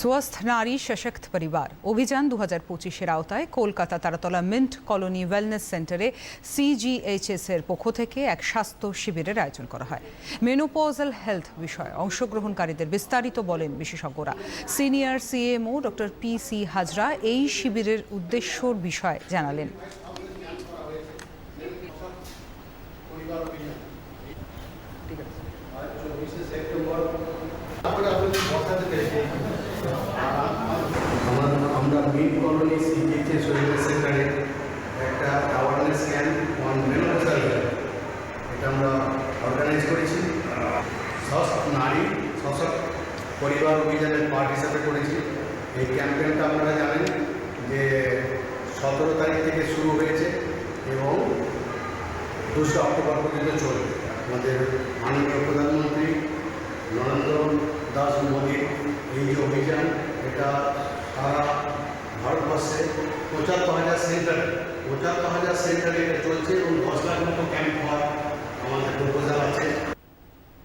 স্বস্থ নারী সশক্ত পরিবার। অভিযান দু হাজার পঁচিশের আওতায় Kolkata Taratala mint colony wellness সেন্টারে সিজিএইচএস এর পক্ষ থেকে এক স্বাস্থ্য শিবিরের আয়োজন করা হয়। মেনোপজাল হেলথ বিষয়ে অংশগ্রহণকারীদের বিস্তারিত বলেন বিশেষজ্ঞরা। Senior CMO doctor P C Hazra এই শিবিরের উদ্দেশ্যর বিষয়ে জানালেন। মিড কলোনি সিজিএইচএস সোয়েটার সেন্টারে একটা অ্যাওয়ারনেস ক্যাম্প অন মেনোপজাল এটা আমরা অর্গানাইজ করেছি সস্ত নারী সশক্ত পরিবার অভিযানের পার্ট হিসাবে করেছি এই ক্যাম্পেইনটা আপনারা জানেন যে সতেরো তারিখ থেকে শুরু হয়েছে এবং দোসরা অক্টোবর পর্যন্ত চলবে আমাদের মাননীয় প্রধানমন্ত্রী নরেন্দ্র দাস মোদীর এই যে অভিযান, এটা সারা ভারতবর্ষে পঁচাত্তর হাজার সেন্টারে পঁচাত্তর হাজার সেন্টারে এটা চলছে এবং দশ লাখ মতো ক্যাম্প